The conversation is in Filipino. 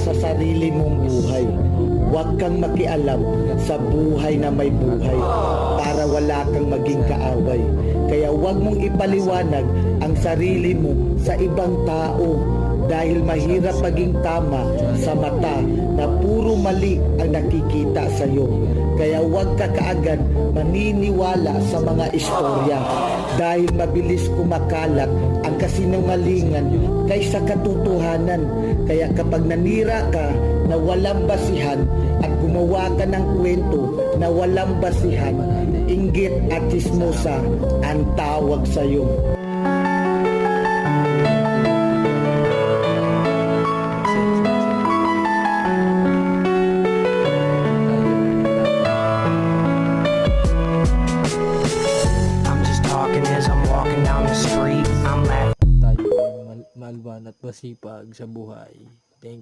sa sarili mong buhay. Huwag kang makialam sa buhay na may buhay para wala kang maging kaaway. Kaya huwag mong ipaliwanag ang sarili mo sa ibang tao dahil mahirap maging tama sa mata na puro mali ang nakikita sa iyo. Kaya huwag ka kaagad maniniwala sa mga istorya dahil mabilis kumakalat ang kasinungalingan kaysa katotohanan. Kaya kapag nanira ka na walang basihan at gumawa ka ng kwento na walang basihan, inggit at chismosa ang tawag sa iyo. Malban at masipag sa buhay. Thank